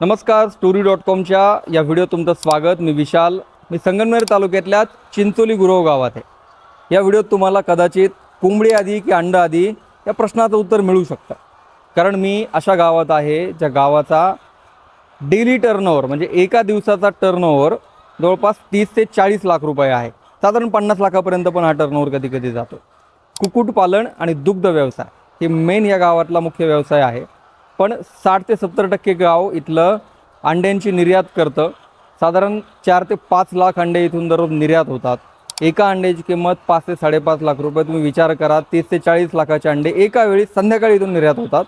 नमस्कार story dot कॉमच्या या व्हिडिओ तुमचं स्वागत. मी विशाल. मी संगमनेर तालुक्यातल्या चिंचोली गुरव गावात आहे. या व्हिडिओत तुम्हाला कदाचित कोंबडी आधी की अंड आधी या प्रश्नाचं उत्तर मिळू शकतं. कारण मी अशा गावात आहे ज्या गावाचा डेली टर्नओव्हर म्हणजे एका दिवसाचा टर्नओव्हर जवळपास तीस ते चाळीस लाख रुपये आहे. साधारण पन्नास लाखापर्यंत पण हा टर्नओव्हर कधी कधी जातो. कुक्कुटपालन आणि दुग्ध व्यवसाय हे मेन या गावातला मुख्य व्यवसाय आहे. पण साठ ते सत्तर टक्के गाव इथलं अंड्यांची निर्यात करतं. साधारण चार ते पाच लाख अंडे इथून दररोज निर्यात होतात. एका अंड्याची किंमत पाच ते साडेपाच लाख रुपये. तुम्ही विचार करा तीस ते चाळीस लाखाचे अंडे एका वेळी संध्याकाळी इथून निर्यात होतात.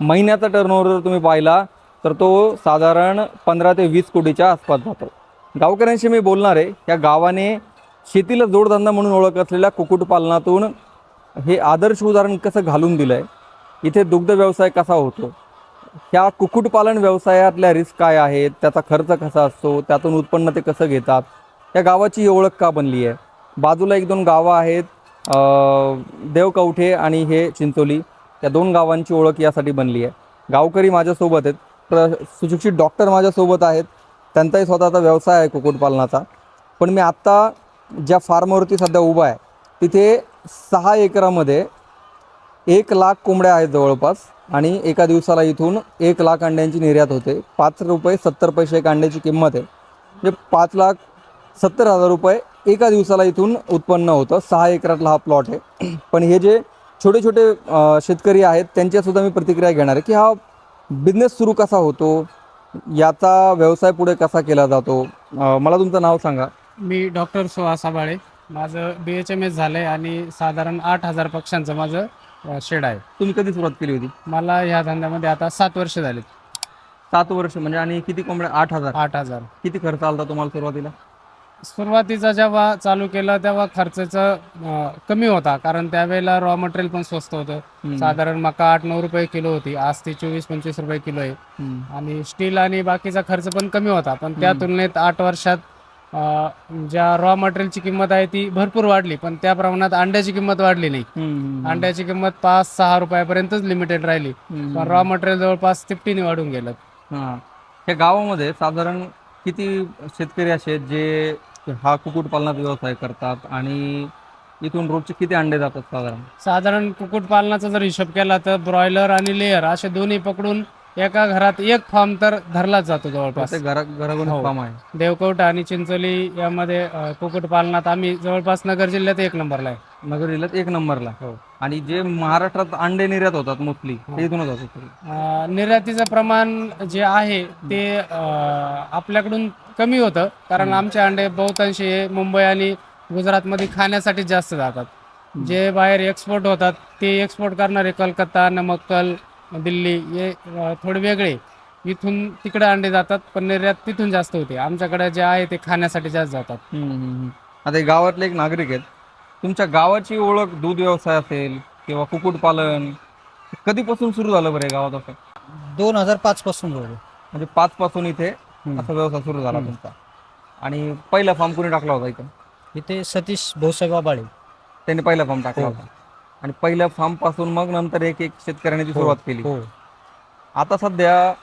महिन्याचा टर्नओव्हर जर तुम्ही पाहिला तर तो साधारण पंधरा ते वीस कोटीच्या आसपास जातो. गावकऱ्यांशी मी बोलणार आहे. या गावाने शेतीला जोडधंदा म्हणून ओळख असलेल्या कुक्कुटपालनातून हे आदर्श उदाहरण कसं घालून दिलं आहे इथे दुग्ध व्यवसाय कसा होतो? ह्या कुक्कुटपालन व्यवसायातल्या रिस्क काय आहेत? त्याचा खर्च कसा असतो? त्यातून उत्पन्न ते कसं घेतात? या गावाची ही ओळख का बनली आहे? बाजूला एक दोन गावं आहेत देवकवठे आणि हे चिंचोली. या दोन गावांची ओळख यासाठी बनली आहे. गावकरी माझ्यासोबत आहेत. प्र सुशिक्षित डॉक्टर माझ्यासोबत आहेत. त्यांचाही स्वतःचा व्यवसाय आहे कुक्कुटपालनाचा. पण मी आत्ता ज्या फार्मवरती सध्या उभा आहे तिथे सहा एकरामध्ये एक लाख कोंबड्या आहेत जवळपास आणि एका दिवसाला इथून एक लाख अंड्यांची निर्यात होते. पाच रुपये सत्तर पैसे एक अंड्याची किंमत आहे. म्हणजे पाच लाख सत्तर हजार रुपये एका दिवसाला इथून उत्पन्न होतं. सहा एकरातला हा प्लॉट आहे. पण हे जे छोटे छोटे शेतकरी आहेत त्यांच्यासुद्धा मी प्रतिक्रिया घेणार आहे की हा बिझनेस सुरू कसा होतो? याचा व्यवसाय पुढे कसा केला जातो? मला तुमचं नाव सांगा. मी डॉक्टर सुहास आबाळे. माझं बी एच एम एस झालं आहे आणि साधारण आठ हजार पक्ष्यांचं माझं शेड आहे. तुम्ही कधी सुरुवात केली होती? मला ह्या धंद्यामध्ये आता सात वर्ष झालीत. सात वर्ष म्हणजे आणि किती कोंबड्या? आठ हजार. आठ हजार. किती खर्च आला होता तुम्हाला सुरुवातीला? सुरुवातीचा जेव्हा चालू केलं तेव्हा खर्चाचं कमी होता कारण त्यावेळेला रॉ मटेरियल पण स्वस्त होतं. साधारण मका आठ नऊ रुपये किलो होती आज ती चोवीस पंचवीस रुपये किलो आहे. आणि स्टील आणि बाकीचा खर्च पण कमी होता पण त्या तुलनेत आठ वर्षात ज्या रॉ मटेरियलची किंमत आहे ती भरपूर वाढली पण त्या प्रमाणात अंड्याची किंमत वाढली नाही. अंड्याची किंमत पाच सहा रुपयापर्यंतच लिमिटेड राहिली. पण रॉ मटेरियल जवळपास तिपटीने वाढून गेलं हा. या गावामध्ये साधारण किती शेतकरी असे आहेत जे हा कुक्कुटपालनाचा व्यवसाय करतात आणि इथून रोजचे किती अंडे जातात साधारण? साधारण कुक्कुटपालनाचा जर हिशोब केला तर ब्रॉयलर आणि लेअर असे दोन्ही पकडून एका घरात एक फार्म तर धरलाच जातो जवळपास. घराघरून हो. फार्म आहे. देवकवट आणि चिंचोली यामध्ये अ, कुक्कुटपालनात आम्ही जवळपास नगर जिल्ह्यात एक नंबरला आहे. नगर जिल्ह्यात एक नंबरला. हो. आणि जे महाराष्ट्रात अंडे निर्यात होतात मोस्टली ते इथूनच होतात अ, निर्यातीचं प्रमाण जे आहे ते अ, आपल्याकडून कमी होतं. कारण आमचे अंडे बहुतांशी हे मुंबई आणि गुजरातमध्ये खाण्यासाठी जास्त जातात. जे बाहेर एक्सपोर्ट होतात ते एक्सपोर्ट करणारे कलकत्ता नमक्कल दिल्ली हे थोडे वेगळे. इथून तिकडे अंडे जातात पण निर्यात तिथून जास्त होते. आमच्याकडे जे आहे ते खाण्यासाठी जास्त जातात. आता हे गावातले एक नागरिक आहेत. तुमच्या गावाची ओळख दूध व्यवसाय असेल किंवा कुक्कुटपालन कधीपासून सुरू झालं बरं हे गावात असं? दोन हजार पाच पासून म्हणजे पाच पासून इथे असा व्यवसाय सुरू झाला तुमचा. आणि पहिला फार्म कोणी टाकला होता इथं? इथे सतीश भाऊसाहेब बाळे त्यांनी पहिला फार्म टाकला हो. होता. आणि पहिल्या फार्मपासून मग नंतर एक एक शेतकऱ्याने ती सुरुवात केली. हो. आता सध्या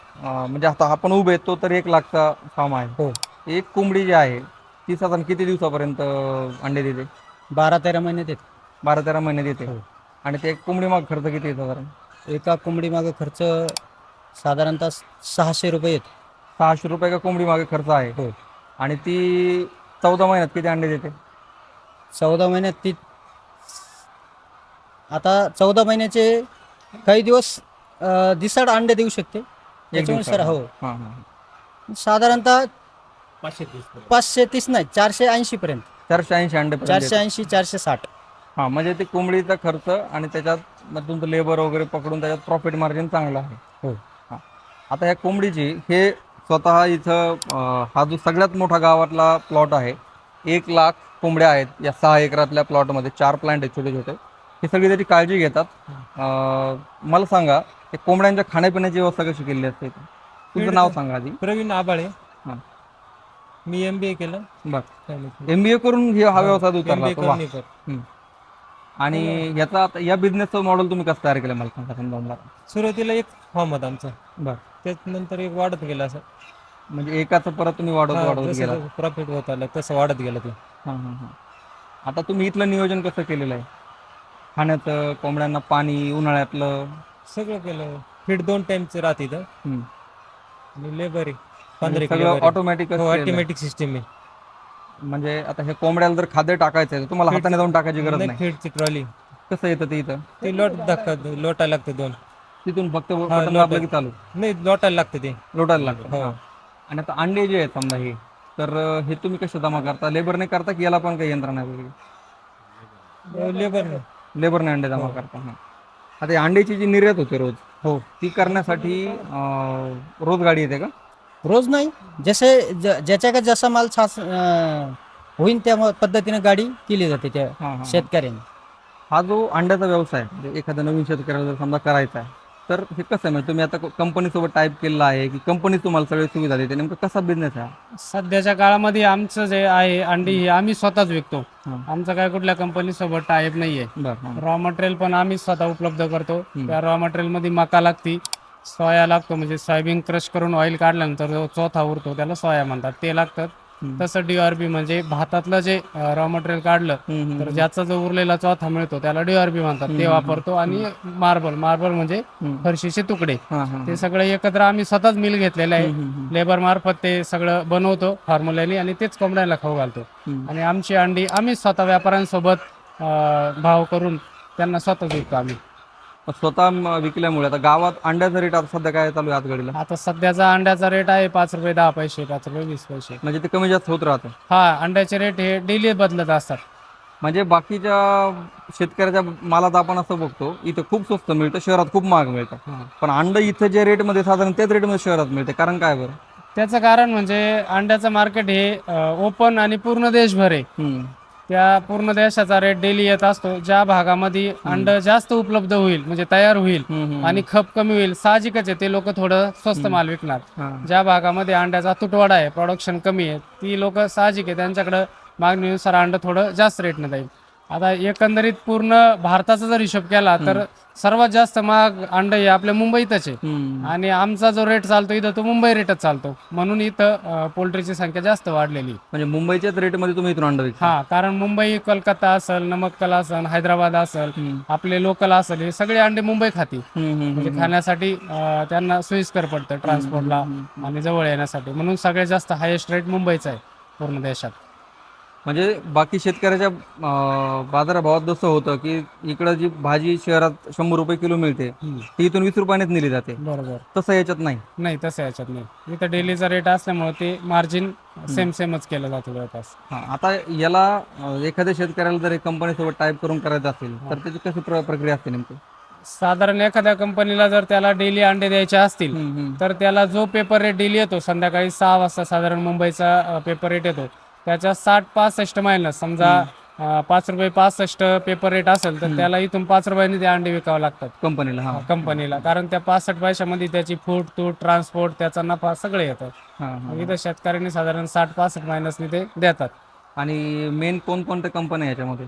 म्हणजे आता आपण उभे आहेत, तो तर एक लाखचा फार्म आहे. हो. एक कोंबडी जी आहे ती साधारण किती दिवसापर्यंत अंडे देते? बारा तेरा महिन्यात येत बारा तेरा महिने देते. हो. आणि ते एक कोंबडी माग खर्च किती आहे साधारण? एका कोंबडी मागे खर्च साधारणतः सहाशे रुपये येत सहाशे रुपये का कोंबडी मागे खर्च आहे. हो. आणि ती चौदा महिन्यात किती अंडे देते? चौदा महिन्यात ती आता चौदा महिन्याचे काही दिवस अं, दिसाड अंडे देऊ शकते. त्याच्यानुसार हो. हां हां. साधारणतः पाचशे तीस नाही चारशे ऐंशी पर्यंत. चारशे ऐंशी अंडे चारशे ऐंशी चारशे साठ. हां म्हणजे ते कोंबडीचा खर्च आणि त्याच्यात मग तुमचं लेबर वगैरे पकडून त्याच्यात प्रॉफिट मार्जिन चांगलं आहे. हो. हां. आता ह्या कोंबडीची हे स्वतः इथं अं, हा जो सगळ्यात मोठा गावातला प्लॉट आहे एक लाख कोंबड्या आहेत या सहा एकरातल्या प्लॉटमध्ये चार प्लांट आहेत छोटे छोटे हे सगळी त्याची काळजी घेतात. अं, मला सांगा ते कोंबड्यांच्या खाण्यापिण्याची व्यवस्था कशी केलेली असते? तुमचं नाव सांगा आधी. प्रवीण आबाळे. हां. मी एम बी ए केलं. बरं. एम बी ए करून हे हा व्यवसाय उतरला ए तो वा. करणे हम्म. आणि याचा आता या बिझनेसचं मॉडेल तुम्ही कसं तयार केलं? मला सांगा समजा मला सुरुवातीला एक फॉर्म होता आमचा. बरं. त्याच्यानंतर एक वाढत गेला असं. म्हणजे एकाचं परत तुम्ही वाढवत वाढवत गेला प्रॉफिट होत आलं तसं वाढत गेलं ते. हां हां हां. आता तुम्ही इथलं नियोजन कसं केलेलं आहे? खाण्याचं कोंबड्यांना पाणी उन्हाळ्यातलं सगळं केलं. फीड दोन टाइमचं राहते इथं. हम्म. आणि लेबर म्हणजे सगळं ऑटोमॅटिक ऑटोमॅटिक सिस्टीम आहे. म्हणजे आता हे कोंबड्याला जर खाद्य टाकायचं आहे तर तुम्हाला हाताने जाऊन टाकायची गरज नाही फीडची ट्रॉली कसं येतं ते इथं? ते लोट धक्का लोटायला लागतं दोन. तिथून फक्त बटन लोट- दाबलं की चालू. नाही लोटायला लागतं ते. लोटायला लागतं. हो. हां. आणि आता अंडे जे आहेत समजा हे तर अं, हे तुम्ही कसे जमा करता? लेबरने करता की याला पण काही यंत्रणा आहे? लेबर लेबरने अंडे जमा करता हां. आता अंड्याची जी निर्यात होते रोज हो. ती करण्यासाठी अं, रोज गाडी येते का? रोज नाही. जसे ज- ज्याच्याकडे जसा माल सास अं, होईन त्या म- पद्धतीने गाडी केली जाते त्या हां हां शेतकऱ्यांनी. हा जो अंड्याचा व्यवसाय म्हणजे एखाद्या नवीन शेतकऱ्याला जर समजा करायचा आहे तर हे कसं आहे? म्हणजे तुम्ही आता कंपनीसोबत टाईप केलेला आहे की कंपनी तुम्हाला सगळी सुविधा देते. नेमकं कसा बिझनेस आहे? सध्याच्या काळामध्ये आमचं जे आहे अंडी हे आम्ही स्वतःच विकतो. आमचं काय कुठल्या कंपनीसोबत टाईप नाहीये. बरं. रॉ मटेरियल पण आम्ही स्वतः उपलब्ध करतो. त्या रॉ मटेरियलमध्ये मका लागती सोया लागतो. म्हणजे सोयाबीन क्रश करून ऑइल काढल्यानंतर जो चौथा उरतो त्याला सोया म्हणतात. ते लागतात. तसं डीआरबी म्हणजे भातातलं जे रॉ मटेरियल काढलं. तर ज्याचा जो उरलेला चौथा मिळतो त्याला डीआरबी म्हणतात. ते वापरतो आणि मार्बल मार्बल म्हणजे. फरशीचे तुकडे. ते सगळे एकत्र आम्ही स्वतःच मिल घेतलेलं आहे. लेबर मार्फत ते सगळं बनवतो फॉर्म्युल्याने आणि तेच कोंबड्याला खाऊ घालतो. आणि आमची अंडी आम्ही स्वतः व्यापाऱ्यांसोबत भाव करून त्यांना स्वतःच विकतो आम्ही. स्वतः विकल्यामुळे. आता गावात अंड्याचा रेट आता सध्या काय चालू आहे आतगडीला आता सध्याचा अंड्याचा रेट आहे पाच रुपये दहा पैसे पाच रुपये वीस पैसे. म्हणजे ते कमी जास्त होत राहतं. हा अंड्याचे रेट हे डेली बदलत असतात. म्हणजे बाकीच्या शेतकऱ्याच्या मालात आपण असं बघतो इथं खूप स्वस्त मिळतं शहरात खूप महाग मिळतं. पण अंड इथं जे रेटमध्ये साधारण त्याच रेटमध्ये शहरात मिळते. कारण काय बरं? त्याचं कारण म्हणजे अंड्याचं मार्केट हे ओपन आणि पूर्ण देशभर आहे. त्या पूर्ण देशाचा रेट डेली येत असतो ज्या भागामध्ये अंड जास्त उपलब्ध होईल म्हणजे तयार होईल. आणि खप कमी होईल साहजिकच आहे ते लोक थोडं स्वस्त माल विकणार. ज्या भागामध्ये अंड्याचा तुटवडा आहे प्रोडक्शन कमी आहे ती लोक साहजिक आहे त्यांच्याकडे मागणीनुसार अंड थोडं जास्त रेटनं जाईल आता एकंदरीत पूर्ण भारताचा जर हिशोब केला तर सर्वात जास्त महाग अंड हे आपल्या मुंबईतच आहे. हम्म. आणि आमचा जो रेट चालतो इथं तो मुंबई रेटच चालतो. म्हणून इथं पोल्ट्रीची संख्या जास्त वाढलेली आहे. म्हणजे मुंबईच्याच रेटमध्ये तुम्ही इथून अंड विकता? हा कारण मुंबई कोलकाता असेल नमक्कल असेल हैदराबाद असेल हम्म. आपले लोकल असेल हे सगळे अंडे मुंबई खाती. हम्म, हम्म, म्हणजे खाण्यासाठी अं, त्यांना सोयीस्कर पडतं ट्रान्सपोर्टला आणि जवळ येण्यासाठी. म्हणून सगळ्यात जास्त हायेस्ट रेट मुंबईचा आहे पूर्ण देशात. म्हणजे बाकी शेतकऱ्याच्या अं, बाजारभावात जसं होतं की इकडं जी भाजी शहरात शंभर रुपये किलो मिळते ती इथून वीस रुपयानेच नेली जाते. बरोबर. तसं याच्यात नाही. नाही तसं याच्यात नाही. इथं डेलीचा रेट असल्यामुळे ते मार्जिन सेम सेमच केलं जातं जवळपास. हा, आता याला अं, एखाद्या शेतकऱ्याला जर कंपनी सोबत टाईप करून करायचं असेल तर त्याची कशी प्र- प्रक्रिया असते नेमकी? साधारण एखाद्या कंपनीला जर त्याला डेली अंडे द्यायचे असतील तर त्याला जो पेपर रेट डेली येतो संध्याकाळी सहा वाजता साधारण मुंबईचा पेपर रेट येतो त्याच्या साठ पासष्ट मायनस समजा पाच रुपये पासष्ट पेपर रेट असेल तर त्याला इथून पाच रुपयांनी ते अंडे विकावं लागतात. कंपनीला हा. कंपनीला. कारण त्या पासष्ट पैशामध्ये त्याची फूट तूट ट्रान्सपोर्ट त्याचा नफा सगळे येतात. हा, हा. इथं शेतकऱ्यांनी साधारण साठ पासष्ट मायनसनी ते देतात. आणि मेन कोणकोणत्या कंपन्या याच्यामध्ये?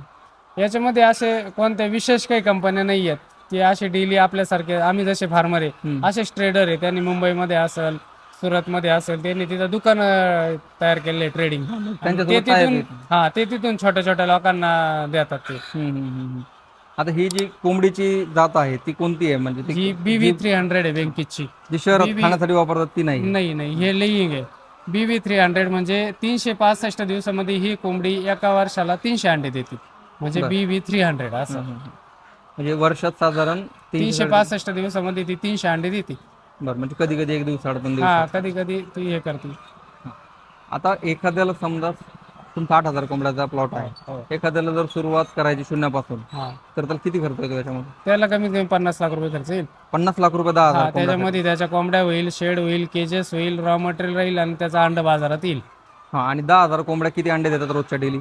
याच्यामध्ये असे कोणत्या विशेष काही कंपन्या नाही आहेत. की असे डेली आपल्यासारखे आम्ही जसे फार्मर आहे असेच ट्रेडर आहे. त्यांनी मुंबईमध्ये असेल सुरतमध्ये असेल त्यांनी तिथं दुकान तयार केले ट्रेडिंग त्यांच्यासोबत ते तिथून. हा ते तिथून छोट्या छोट्या लोकांना देतात ते. हम्म, हम्म, हम्म, हम्म. आता ही जी कोंबडीची जात आहे ती कोणती आहे? म्हणजे ती ही बी व्ही थ्री हंड्रेड आहे बँकेची. जी शहरात BV खाण्यासाठी वापरतात ती नाही? नाही नाही हे लेईंग आहे. बी व्ही थ्री हंड्रेड म्हणजे तीनशे पासष्ट दिवसामध्ये ही कोंबडी एका वर्षाला तीनशे अंडे देते. म्हणजे बी व्ही थ्री हंड्रेड असं. म्हणजे वर्षात साधारण तीन तीनशे पासष्ट दिवसामध्ये ती तीनशे अंडे देते. बरं म्हणजे कधी कधी एक दिवस हा कधी कधी ती हे करते आता एखाद्याला समजा तुमचा आठ हजार कोंबड्याचा प्लॉट हो. आहे एखाद्याला जर सुरुवात करायची शून्यापासून हा. तर त्याला किती खर्च येतो त्याच्यामध्ये? त्याला कमीत कमी पन्नास लाख रुपये खर्च येईल. पन्नास लाख रुपये दहा हा हजार कोंबड्या त्याच्यामध्ये त्याच्या कोंबड्या होईल शेड होईल केजेस होईल रॉ मटेरियल राहील आणि त्याचा अंड बाजारात येईल. हा आणि दहा हजार कोंबड्या किती अंडे देतात रोजच्या डेली?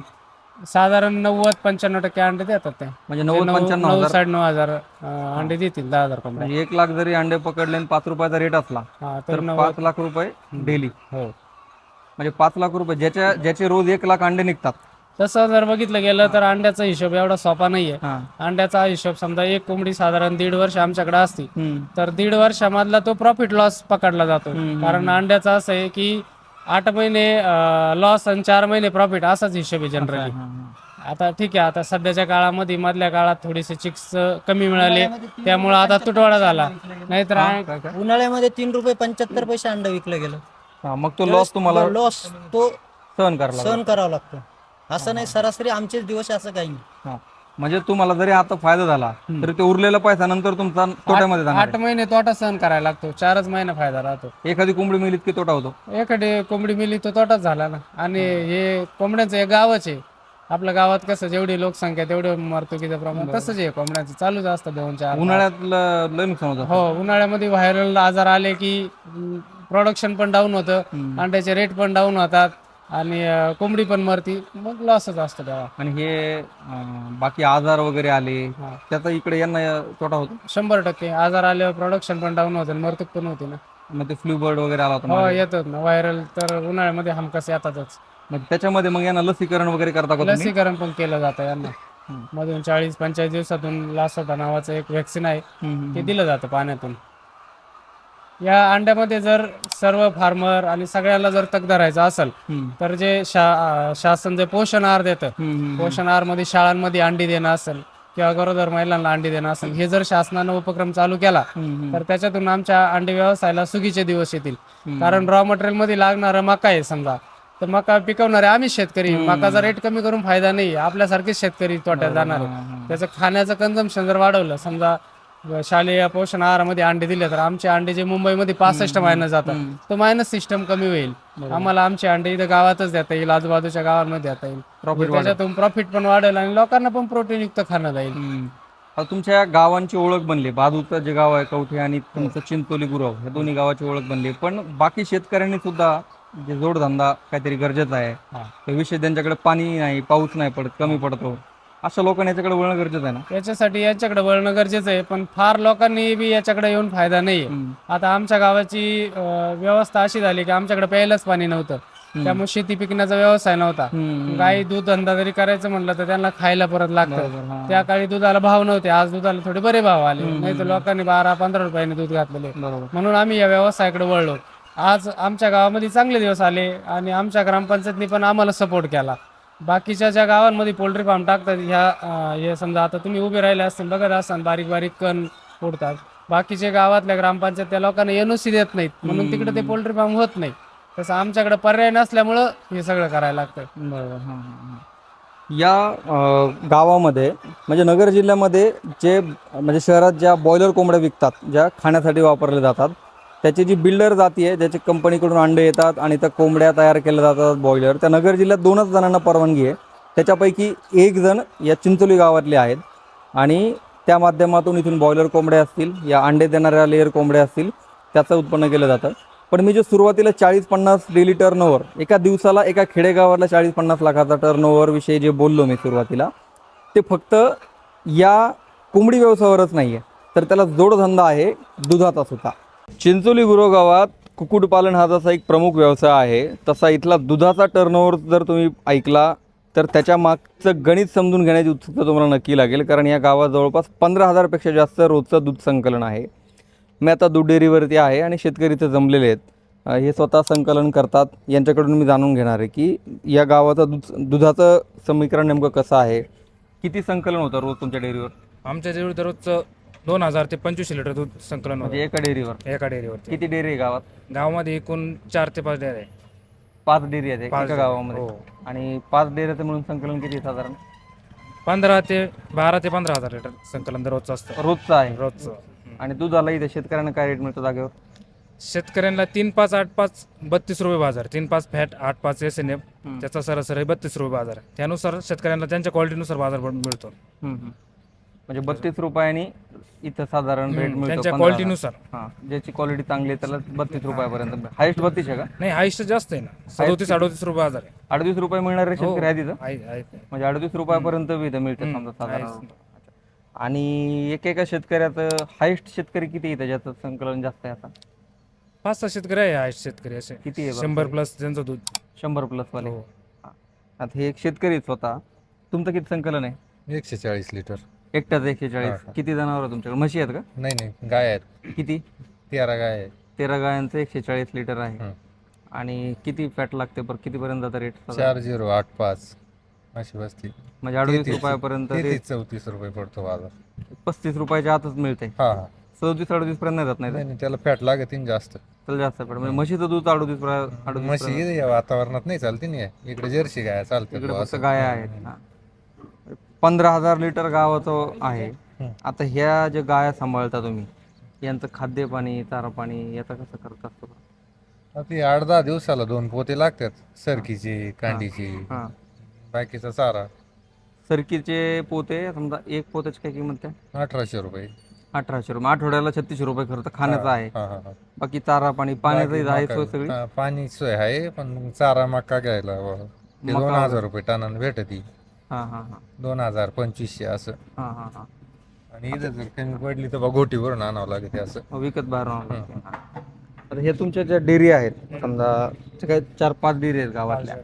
साधारण नव्वद पंच्याण्णव टक्के अंडे देतात ते. म्हणजे नव्वद नऊ पंच्याण्णव नऊ हजार. साडे नऊ हजार अं, अंडे देतील दहा हजार कोंबड्या म्हणजे एक लाख जरी अंडे पकडले आणि पाच रुपयाचा रेट असला हा तर तर नव्वद पाच लाख रुपये डेली हो. म्हणजे पाच लाख रुपये ज्याच्या ज्याचे रोज एक लाख अंडे निघतात. तसं जर बघितलं गेलं तर अंड्याचा हिशोब एवढा सोपा नाहीये. हा. अंड्याचा हिशोब समजा एक कोंबडी साधारण दीड वर्ष आमच्याकडे असती. हम्म. तर दीड वर्षामधला तो प्रॉफिट लॉस पकडला जातो. कारण अंड्याचा असं आहे की आठ महिने लॉस आणि चार महिने प्रॉफिट असाच हिशोब आहे जनरली आता ठीक आहे आता सध्याच्या काळामध्ये मधल्या काळात थोडेसे चिक्स कमी मिळाले. त्यामुळे आता तुटवाडा झाला. नाहीतर आ- उन्हाळ्यामध्ये तीन रुपये पंच्याहत्तर पैसे अंड विकलं गेलं. हा, मग तो लॉस तुम्हाला लॉस तो सहन. सहन करावा लागतो. असं नाही सरासरी आमचेच दिवस असं काही नाही. हा. म्हणजे तुम्हाला जरी आता फायदा झाला तरी ते उरलेला पैसा नंतर तुमचा तोट्यामध्ये जाणार आठ महिने तोटा सहन करायला लागतो चारच महिने फायदा राहतो. एखादी कोंबडी मिलीत की तोटा होतो? एखादी कोंबडी मिली तो तोटाच झाला ना. आणि हे कोंबड्यांचं हे गावच आहे. आपल्या गावात कसं जेवढी लोकसंख्या तेवढे मरतुकीचं प्रमाण. तसंच आहे कोंबड्यांचं चालूच असतं दोन चार उन्हाळ्यात लय नुकसान होतं. हो उन्हाळ्यामध्ये व्हायरल आजार आले की प्रोडक्शन पण डाऊन होतं. अंड्याचे रेट पण डाऊन होतात. आणि अं, कोंबडी पण मरती. मग लॉसच असतो तेव्हा. आणि हे अं, बाकी आजार वगैरे आले त्याचा इकडे यांना तोटा होतो? शंभर टक्के. आजार आल्यावर प्रोडक्शन पण डाऊन होतं मरतूक पण होती ना. मग ते फ्लू बर्ड वगैरे आला होता हो मागे. येतात ना. व्हायरल तर उन्हाळ्यामध्ये हमखास येतातच. मग त्याच्यामध्ये मग यांना लसीकरण वगैरे करता का तुम्ही? लसीकरण पण केलं जातं यांना. मधून चाळीस पंचेचाळीस दिवसातून लासोटा नावाचं एक व्हॅक्सिन आहे. हम्म, ते दिलं जातं पाण्यातून. या अंड्यामध्ये जर सर्व फार्मर आणि सगळ्याला जर तक धरायचं असेल. तर जे शा शासन जे पोषण आहार देतं पोषण आहारमध्ये शाळांमध्ये अंडी देणं असेल किंवा गरोदर महिलांना अंडी देणं असेल हे जर शासनानं उपक्रम चालू केला तर त्याच्यातून आमच्या अंडी व्यवसायाला सुगीचे दिवस येतील. कारण रॉ मटेरियलमध्ये लागणारं मका आहे समजा. तर मका पिकवणारे आम्ही शेतकरी मकाचा रेट कमी करून फायदा नाही आपल्यासारखेच शेतकरी तोट्यात जाणार आहे. त्याचं खाण्याचं कन्झम्पन जर वाढवलं समजा शालेय पोषण आहारामध्ये अंडे दिले तर आमचे अंडे जे मुंबईमध्ये पासष्ट मायनस जातात तो मायनस सिस्टम कमी होईल. आम्हाला आमचे अंडे इथं गावातच देता येईल आजूबाजूच्या गावांमध्ये देता येईल. Profit त्याच्यातून प्रॉफिट पण वाढेल आणि लोकांना पण प्रोटीन युक्त खाणं जाईल. तुमच्या गावांची ओळख बनली. बहादूरचं जे गाव आहे कवठे आणि तुमचं चिंचोली गुरव या दोन्ही गावाची ओळख बनली. पण बाकी शेतकऱ्यांनी सुद्धा जे जोडधंदा काहीतरी गरजेचा आहे हा. विषय त्यांच्याकडे पाणी नाही पाऊस नाही पडत कमी पडतो. अशा लोकांनी याच्याकडे वळणं गरजेचं आहे ना? याच्यासाठी याच्याकडे वळणं गरजेचं आहे पण फार लोकांनी बी याच्याकडे येऊन फायदा नाहीये. आता आमच्या गावाची अं, व्यवस्था अशी झाली की आमच्याकडे प्यायलाच पाणी नव्हतं. त्यामुळे शेती पिकण्याचा व्यवसाय नव्हता. गाई दूध धंदा जरी करायचं म्हणलं तर त्यांना खायला परत लागतं. त्या काळी दुधाला भाव नव्हते आज दुधाला थोडे बरे भाव आले. नाही तर लोकांनी बारा पंधरा रुपयाने दूध घातलेले. बरोबर. म्हणून आम्ही या व्यवसायाकडे वळलो. आज आमच्या गावामध्ये चांगले दिवस आले आणि आमच्या ग्रामपंचायतनी पण आम्हाला सपोर्ट केला. बाकीच्या ज्या गावांमध्ये पोल्ट्री फार्म टाकतात ह्या अं, हे समजा आता तुम्ही उभे राहिले असतील बघत असाल बारीक बारीक कण फोडतात. बाकीच्या गावातल्या ग्रामपंचायत त्या लोकांना एनओसी देत नाहीत म्हणून तिकडे ते पोल्ट्री फार्म होत नाही. तसं आमच्याकडे पर्याय नसल्यामुळं हे सगळं करायला लागतं. बरोबर हां, हां, हां. या अं, गावामध्ये म्हणजे नगर जिल्ह्यामध्ये जे म्हणजे शहरात ज्या बॉयलर कोंबड्या विकतात ज्या खाण्यासाठी वापरल्या जातात त्याची जी बिल्डर जाती आहे ज्याची कंपनीकडून अंडे येतात आणि त्या कोंबड्या तयार केल्या जातात बॉयलर त्या नगर जिल्ह्यात दोनच जणांना परवानगी आहे. त्याच्यापैकी एक जण या चिंचोली गावातले आहेत आणि त्या माध्यमातून इथून बॉयलर कोंबड्या असतील या अंडे देणाऱ्या लेअर कोंबड्या असतील त्याचं उत्पन्न केलं जातं. पण मी जे सुरुवातीला चाळीस पन्नास डेली टर्नओव्हर एका दिवसाला एका खेडेगावाला चाळीस पन्नास लाखाचा टर्नओव्हर विषयी जे बोललो मी सुरुवातीला ते फक्त या कोंबडी व्यवसायावरच नाही आहे तर त्याला जोडधंदा आहे दुधाचा सुद्धा. चिंचोली गुरव गावात कुक्कुटपालन हा जसा एक प्रमुख व्यवसाय आहे तसा इथला दुधाचा टर्नओव्हर जर तुम्ही ऐकला तर त्याच्या मागचं गणित समजून घेण्याची उत्सुकता तुम्हाला नक्की लागेल कारण या गावात जवळपास पंधरा हजारपेक्षा जास्त रोजचं दूध संकलन आहे. मी आता दूध डेअरीवरती आहे आणि शेतकरी इथे जमलेले आहेत. हे स्वतः संकलन करतात. यांच्याकडून मी जाणून घेणार आहे की या गावाचं दूध दुधाचं समीकरण नेमकं कसं आहे? किती संकलन होतं रोज तुमच्या डेअरीवर? आमच्या डेअरीवर दररोजचं दोन हजार ते पंचवीसशे लिटर दूध संकलन म्हणजे एका डेअरीवर? होतं एका डेअरीवरती. हो. किती डेअरी आहे गावात? गावामध्ये एकूण चार ते पाच डेअरी आहे पाच डेअरी आहेत पाच एका गावामध्ये. हो. आणि पाच डेअरीचं मिळून संकलन किती आहे साधारण? पंधरा ते बारा ते पंधरा हजार लिटर संकलन दररोजचं असतं. रोजचं आहे. रोजचं. हम्म. आणि दुधाला इथे शेतकऱ्यांना काय रेट मिळतो जागेवर? शेतकऱ्यांना तीन पाच आठ पाच बत्तीस रुपये बाजार. तीन पाच फॅट आठ पाच एस एन एफ. त्याचा सरासरी बत्तीस रुपये बाजार आहे. त्यानुसार शेतकऱ्यांना त्यांच्या क्वालिटीनुसार बाजार मिळतो. हम्म, हम्म. म्हणजे बत्तीस रुपयानी इथं साधारण रेट हम्म, मिळतो त्यांच्या 15,000. क्वालिटीनुसार हां ज्याची क्वालिटी चांगली आहे त्याला बत्तीस रुपयापर्यंत हायस्ट बत्तीस आहे का नाही हायस्ट जास्त आहे ना सदोतीस अडोतीस रुपये बाजार आहे अडतीस रुपये मिळणारे हो. शेतकरी आहेत इथं आहे- आहेत. म्हणजे अडतीस रुपयापर्यंत बी इथं मिळते समजा साधारण. अच्छा. आणि एक एका शेतकऱ्याचं हायस्ट शेतकरी किती आहे त्याच्यात संकलन जास्त आहे आता पाच सहा शेतकरी आहे हायस्ट शेतकरी असे किती आहे बरं? शंभर प्लस त्यांचं दूध शंभर प्लस वाले हो. आता हे एक शेतकरी स्वतः तुमचं किती संकलन आहे एकशे चाळीस लिटर एकट्याच एकशे चाळीस हा. किती जनावर तुमच्याकडे? म्हशी आहेत का? नाही नाही. गाय आहेत. किती? तेरा गाय आहे तेरा गायांचं एकशे चाळीस लिटर आहे. हं. आणि किती फॅट लागते बरं? कितीपर्यंत जातं रेट चार झिरो आठ पाच. अशी बसती. म्हणजे अडतीस तेहतीस- रुपयापर्यंत ते तेहतीस चौतीस रुपये पडतो बाजार. पस्तीस रुपयाच्या आतच मिळते हा हा. सदतीस अडतीस पर्यंत नाही जात नाही नाही नाही, त्याला फॅट लागत जास्त. तर जास्त फॅट म्हणजे म्हशीचं दूध अडतीस अडतीस म्हशी या वातावरणात नाही चालते नाही इकडे जर्सी गाय चालते इकडे फक्त असं. गाया आहेत. हा. पंधरा हजार लिटर गावाचं आहे. हं. आता ह्या ज्या गाया सांभाळता तुम्ही यांचं खाद्य पाणी चारा पाणी याचं कसं करत असतो ती? आठ दहा दिवसाला दोन पोते लागतात सरकीची कांडीची हा. बाकीचा चारा. सरकीचे पोते समजा एक पोत्याची काय किंमत आहे? अठराशे रुपये. अठराशे रुपये. आठवड्याला छत्तीसशे रुपये खर्च खाण्याचा आहे. हा हा हा बाकी चारा पाणी पाण्याचं आहे सोय सगळी? हा, पाणी सोय आहे पण मग चारा मका घ्यायला. ते दोन हजार रुपये टनानं भेटती. हा हा हा. दोन हजार पंचवीसशे असं. हा हा हा. आणि इथं जर कमी पडली तर बा गोटीवरून आणावं लागते असं. मग विकत बाहेर आणावं लागते. हा. आता हे तुमच्या ज्या डेअरी आहेत समजा ते काय चार पाच डेअरी आहेत गावातल्या.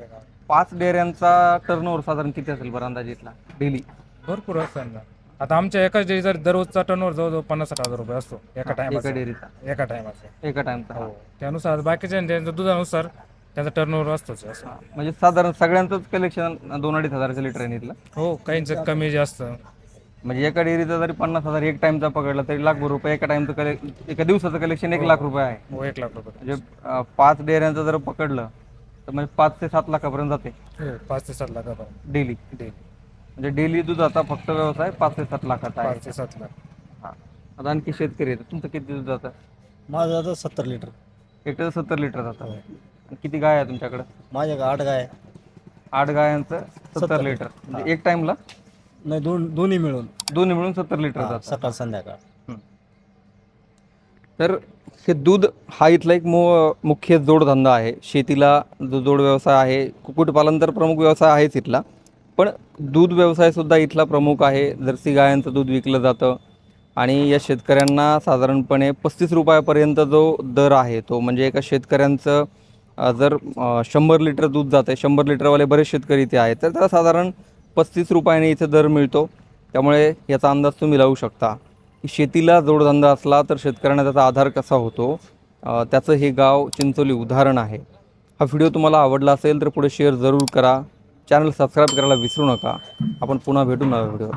पाच डेअऱ्यांचा टर्नओव्हर साधारण किती असेल बरं अंदाजितला डेली भरपूर असतात ना. आता आमच्या एकाच डेअरी जर दररोजचा टर्नओव्हर जवळजवळ पन्नास साठ हजार रुपये असतो. एका एका टायमाचा डेअरीचा. एका टायमाचा एका टाइमचा हो. त्यानुसार बाकीच्या त्यांच्या दुधानुसार त्याचा टर्नओव्हर असतोच असं. म्हणजे साधारण सगळ्यांचंच कलेक्शन दोन अडीच हजारचं लिटर आहे इथलं? हो काहींचं कमी जास्त. म्हणजे एका डेअरीचा जरी पन्नास हजार एक टाइमचा पकडला तरी लाखभर रुपये एका टाइमचं कले एका दिवसाचं कलेक्शन एक लाख रुपये आहे. हो एक लाख रुपये. म्हणजे अं, पाच डेअऱ्यांचं जर पकडलं तर म्हणजे पाच ते सात लाखापर्यंत जाते. हो पाच ते सात लाखापर्यंत. डेली डेली म्हणजे डेली दुधाचा फक्त व्यवसाय पाच ते सात लाखाचा आहे. पाच ते सात लाख. हा. आता आणखी शेतकरी आहेत. तुमचं किती दूध जातं? माझं आता सत्तर लिटर एकटं सत्तर लिटर जातं. आणि किती गाय आहे तुमच्याकडं? माझ्या आठ गाय आठ गायांचं सत्तर लिटर. म्हणजे एक टाइमला नाही दोन दोन्ही मिळून. दोन्ही मिळून सत्तर लिटर जातं. सकाळ संध्याकाळ. तर हे दूध हा इथला एक मु मुख्य जोडधंदा आहे. शेतीला जो जोड व्यवसाय आहे कुक्कुटपालन तर प्रमुख व्यवसाय आहेच इथला. पण दूध व्यवसायसुद्धा इथला प्रमुख आहे. जर्सी गायांचं दूध विकलं जातं. आणि या शेतकऱ्यांना साधारणपणे पस्तीस रुपयापर्यंत जो दर आहे तो म्हणजे एका शेतकऱ्यांचं जर शंभर लिटर दूध जातं आहे शंभर लिटरवाले बरेच शेतकरी इथे आहेत तर त्याला साधारण पस्तीस रुपयाने इथे दर मिळतो. त्यामुळे याचा अंदाज तुम्ही लावू शकता. शेतीला जोडधंदा असला तर शेतकऱ्यांना त्याचा आधार कसा होतो? त्याचं हे गाव चिंचोली उदाहरण आहे. हा व्हिडिओ तुम्हाला आवडला असेल तर पुढे शेअर जरूर करा. चॅनल सबस्क्राईब करायला विसरू नका. आपण पुन्हा भेटू नव्या व्हिडिओ